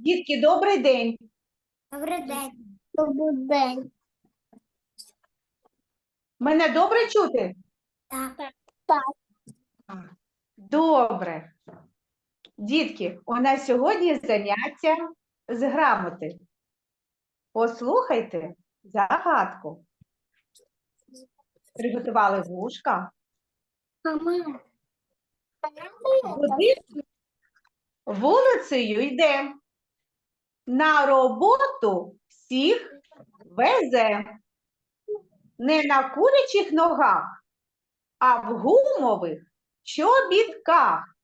Дітки, добрий день. Добрий день. Добрий день. Мене добре чути? Так. Так. Добре. Дітки, у нас сьогодні заняття з грамоти. Послухайте загадку. Приготували вушка. Мама. Вулицею йде. На роботу всіх везе. Не на курячих ногах, а в гумових чобітках.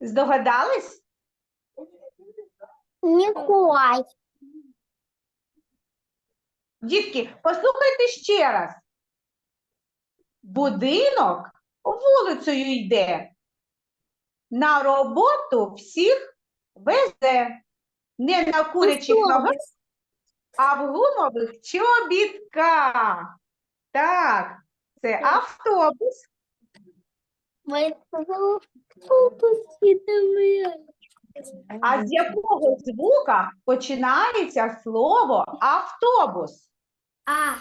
Здогадались? Ніколай. Дітки, послухайте ще раз. Будинок вулицею йде. На роботу всіх везе. Не на курячих ногах, а в гумових чобітках. Так, це автобус. А з якого звука починається слово автобус? А.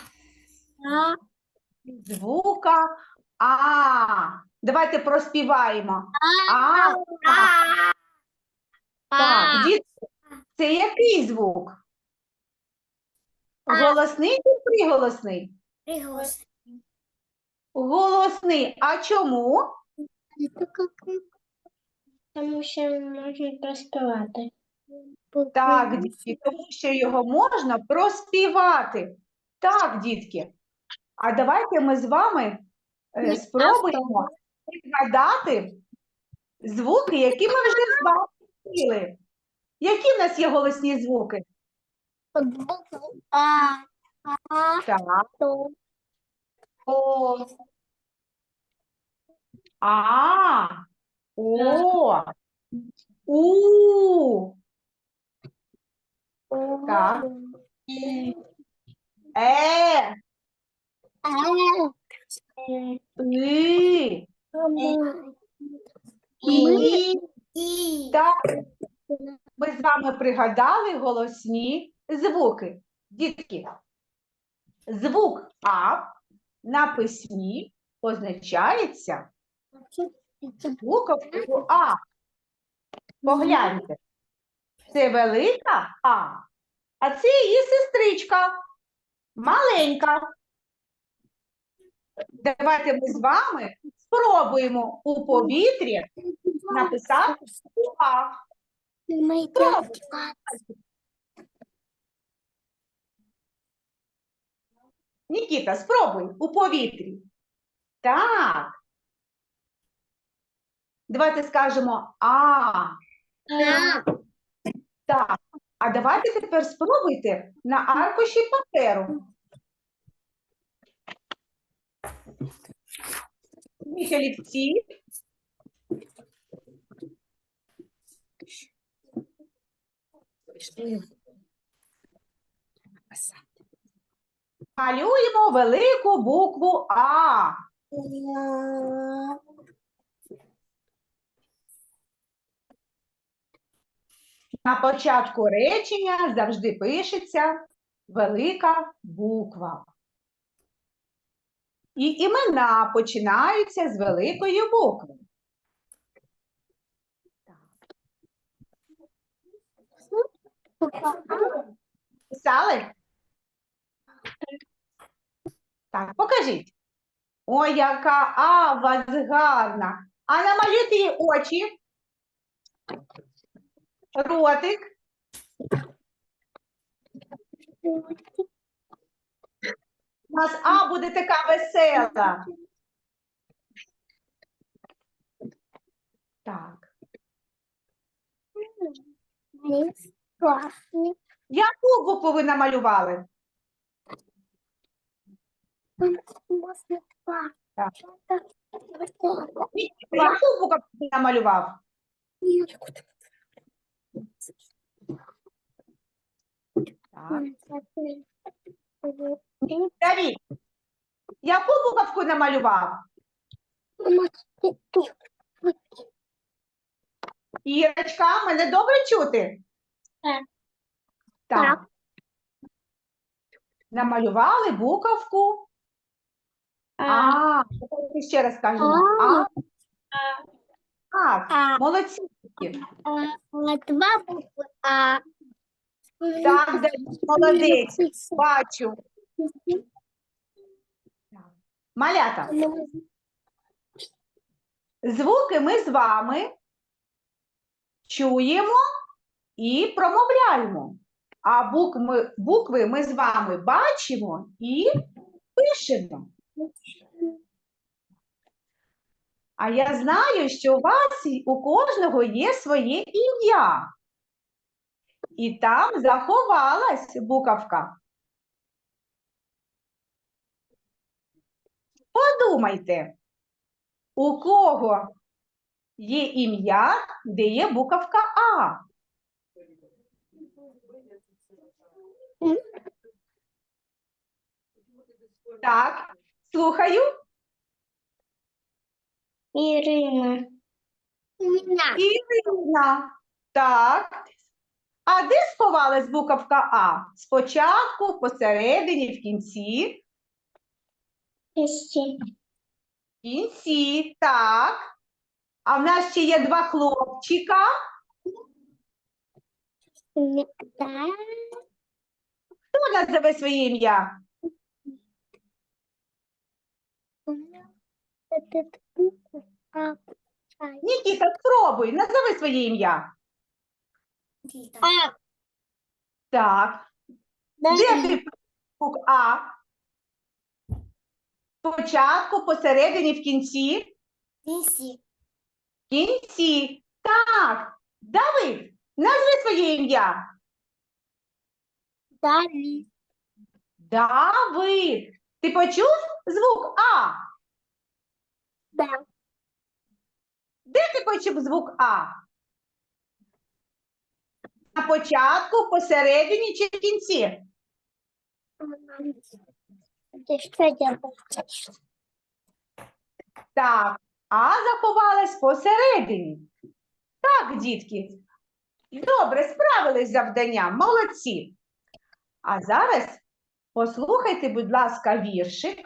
Звука А. Давайте проспіваємо. А. А. Так, дітки, це який звук? А. Голосний чи приголосний? Приголос. Голосний. А чому? Тому що можна проспівати. Так, дітки, тому що його можна проспівати. Так, дітки. А давайте ми з вами е, спробуємо згадати звуки, які ми вже з вами вчили. Які в нас є голосні звуки? Букву А. А. Так. То. О. А. О. У. Так. Е. И. І. І. Так. Ми з вами пригадали голосні звуки. Дітки, звук А на письмі позначається буковкою А. Погляньте. Це велика А, а це її сестричка, маленька. Давайте ми з вами спробуємо у повітрі написати А. Нікіта, спробуй у повітрі. Так. Давайте скажемо А. Так. А давайте тепер спробуйте на аркуші паперу. Візьміть Малюємо велику букву А. На початку речення завжди пишеться велика буква. І імена починаються з великої букви. Писали? Так, покажіть. Ой, яка А у вас гарна. А намалюйте їй очі. Ротик. У нас А буде така весела. Так. Класний. Яку букву ви намалювали? Так. Яку букву ти намалював? Так. Давід, яку буковку намалював? Ірочка, мене добре чути? Так. Намалювали буковку. А. Давайте ще раз кажемо. А. А. Так, А. молодці. Два букви А. Так, молодець, бачу. Малята, звуки ми з вами чуємо і промовляємо. А букви, букви ми з вами бачимо і пишемо. А я знаю, що у вас у кожного є своє ім'я. І там заховалась буковка. Подумайте, у кого є ім'я, де є буковка А? Так, слухаю. Ірина. Ірина. Ірина. Так. А де сховалась буковка А? Спочатку, посередині, в кінці. В кінці, так. А в нас ще є два хлопчика. Так. Хто назове своє ім'я? Нікіта, спробуй, назови своє ім'я. А. Так. Де ти букв А? Спочатку, посередині, в кінці. Нісі. В кінці. Так. Давид, назви своє ім'я. Давид. Давид. Ти почув звук А? Да. Де ти почув звук А? На початку, посередині чи в кінці? Так, А заховалась посередині. Так, дітки. Добре, справились з завданням. Молодці. А зараз послухайте, будь ласка, віршик.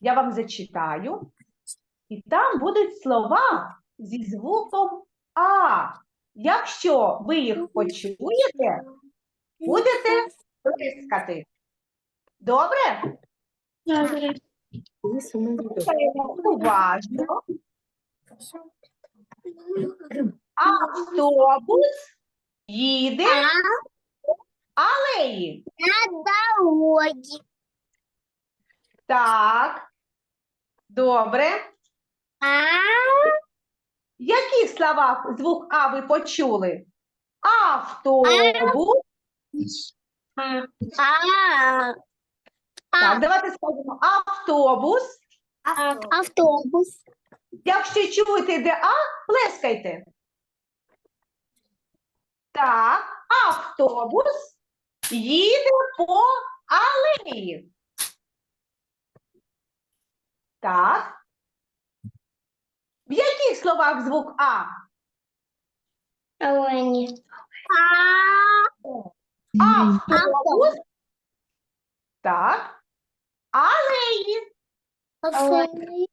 Я вам зачитаю. І там будуть слова зі звуком А. Якщо ви їх почуєте, будете плескати. Добре? Добре. Уважно. Автобус їде алеї. На дороге. Так. Добре. А. В яких словах звук А ви почули? Автобус. А. Так, давайте скажемо автобус. Авто. Автобус. Якщо чуєте, де А, плескайте. Так, автобус їде по алеї. Так. В яких словах звук А? Олені. Автобус. Так. Алеї. Олені.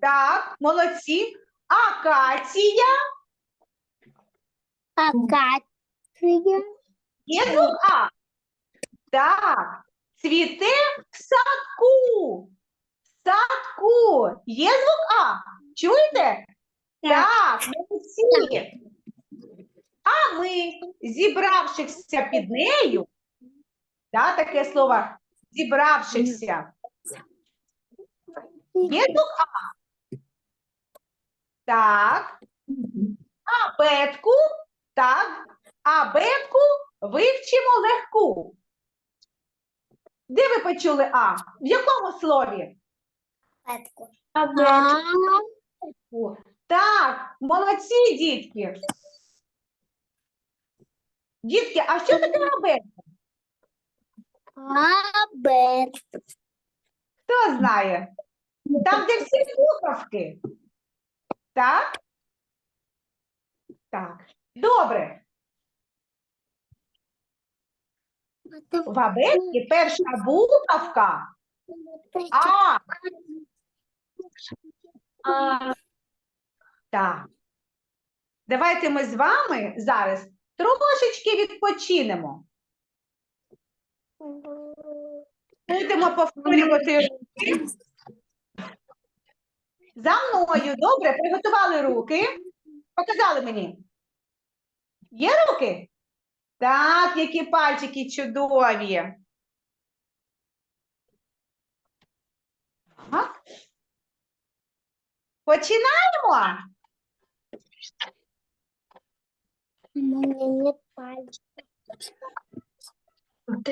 Так, молодці. Акація. Акація. Є звук А. Так. Цвіте в садку. В садку. Є звук А. Чуєте? Так, молодці. А ми, зібравшихся під нею, да, таке слово зібравшихся. Є звук А? Так. Абетку, так. Абетку вивчимо легку. Де ви почули А? В якому слові? Петку. Так, молодці, дітки. Дітки, а що таке абетка? Абет. Хто знає? Там, де всі буковки. Так? Так, добре. В абетці перша буковка А. А. Так. Давайте ми з вами зараз трошечки відпочинемо. Будемо повторювати руки. За мною. Добре, приготували руки. Показали мені. Є руки? Так, які пальчики чудові. Так. Починаємо. У мене нет пальчиков. Ну,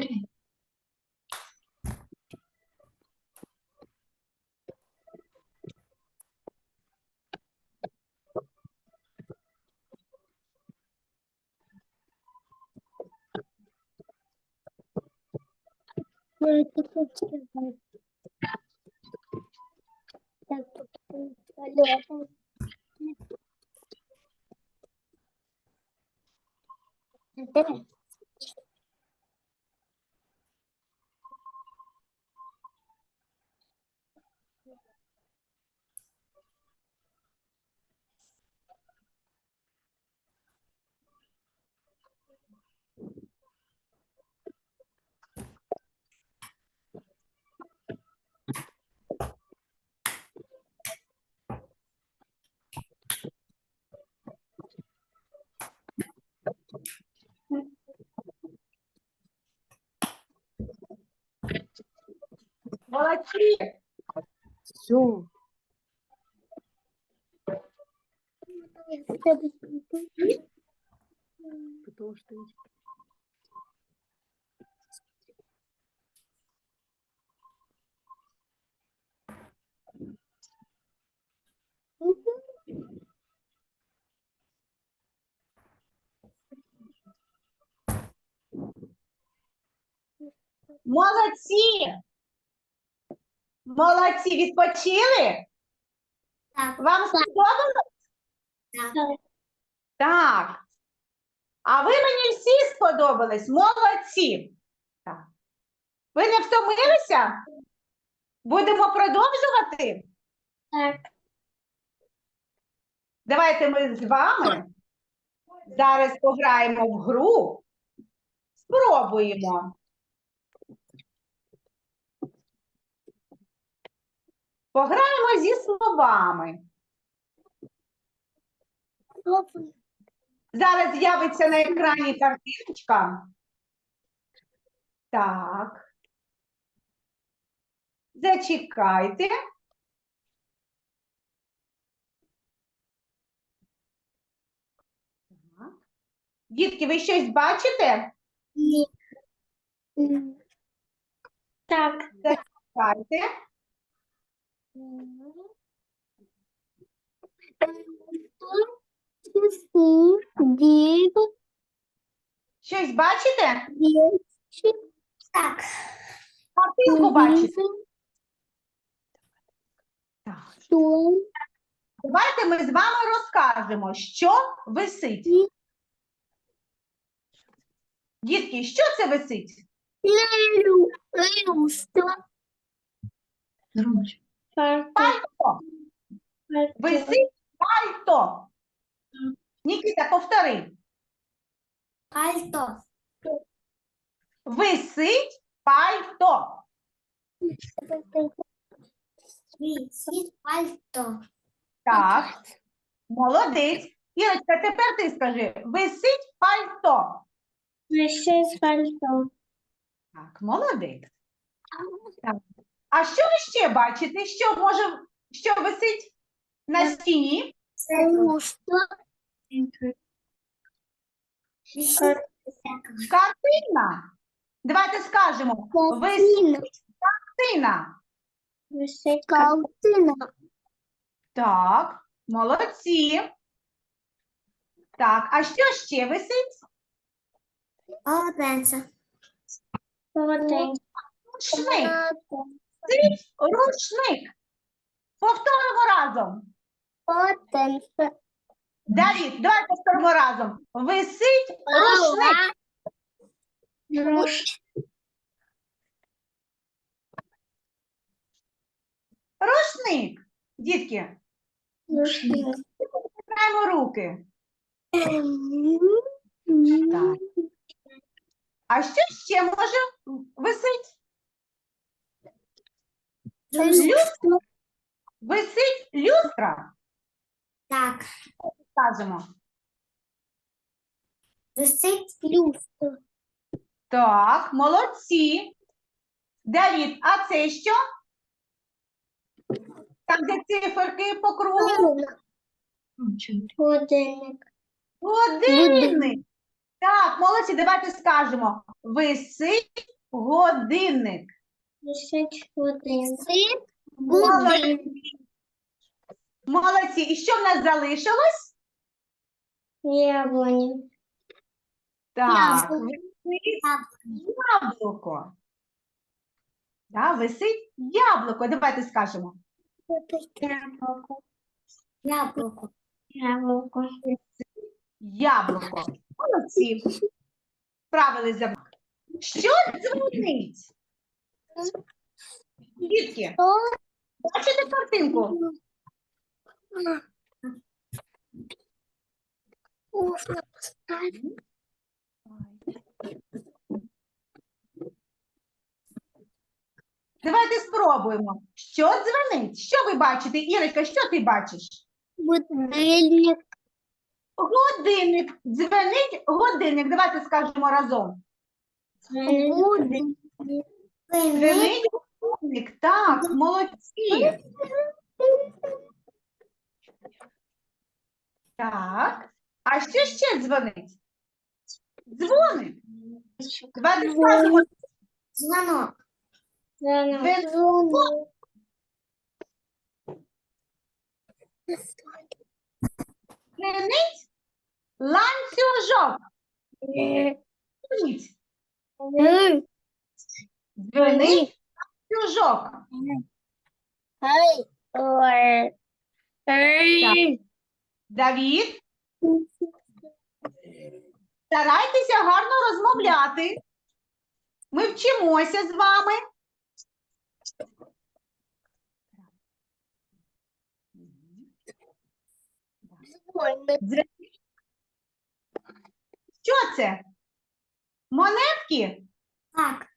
Так, Молодцы! Все. Потому что... Молодцы! Молодці, відпочили? Так. Вам сподобалось? Так. Так. А ви мені всі сподобались. Молодці. Так. Ви не втомилися? Будемо продовжувати? так. Давайте ми з вами зараз пограємо в гру. Спробуємо. Пограємо зі словами. Зараз з'явиться на екрані картиночка. Так. Зачекайте. Так. Дітки, ви щось бачите? М. Так. Чекайте. Щось бачите? десять, Так. Картинку бачите? Так. Давайте ми з вами розкажемо, що висить. Дітки, що це висить? люстра, громче. Пальто. Висить пальто. Нікіта, повтори. Пальто. Висить пальто. Висит пальто. Так. Молодець. Ірочка, тепер ти скажи. Висить пальто. Висить пальто. Так, молодець. Так. А що ви ще бачите? Що може, що висить на стіні? Люстра, Висит Картина. Давайте скажемо. картина, Картина. висить картина, Так, молодці. Так, а що ще висить? полотенце. полотенце, Рушник. Рушник. Повторимо разом. полотенце, Давід, давайте повторимо разом. Висить рушник. Руш. Рушник. Дітки, Рушник. збираємо руки. Так. А що ще може висить? Люстра. Висить люстра, Так. скажемо. Висить Люстра. Так, молодці. Давід, а це що? Там, де циферки по кругу. Годинник. Годинник. Так, молодці, давайте скажемо. Висить годинник. Молодці. Молодці. І що в нас залишилось? Яблоня. Так, Яблуко. висить яблуко. Так, висить яблуко. Давайте скажемо. Яблоко. яблуко. Яблоко. Яблуко. Молодці. Справились за Що дзвонить? Дітки, бачите картинку? Давайте спробуємо. Що дзвонить? Що ви бачите? Ірочка, що ти бачиш? Будильник. Годинник. Дзвонить годинник. Давайте скажемо разом. Будильник. Дзвонить годинник. Так, молодці. Так. А що ще дзвонить? Дзвоник. Давайте скажемо Звонок. Звонок. дзвонить ланцюжок. Дзвонить. Дзвонить ланцюжок. Ай. Ой. Ай. Давід, старайтеся гарно розмовляти. Ми вчимося з вами. Що це? Монетки? Так.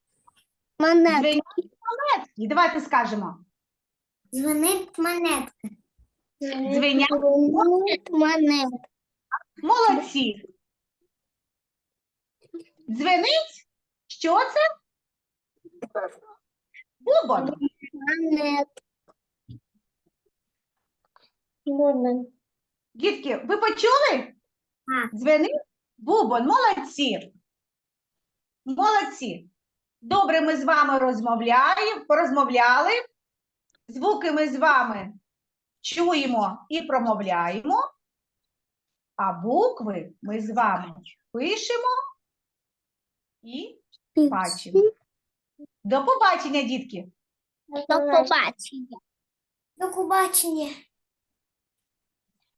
Монетка. Дзвонять монетки. Давайте скажемо. Дзвонить монетка. Дзвенять Звенят монетка. Молодці. Дзвенить? Що це? Бубон. Монетка. Бубен. Дітки, ви почули? Дзвенить бубон. Молодці. Молодці. Добре, ми з вами розмовляємо, порозмовляли. Звуки ми з вами чуємо і промовляємо. А букви ми з вами пишемо і бачимо. До побачення, дітки! До побачення. До побачення.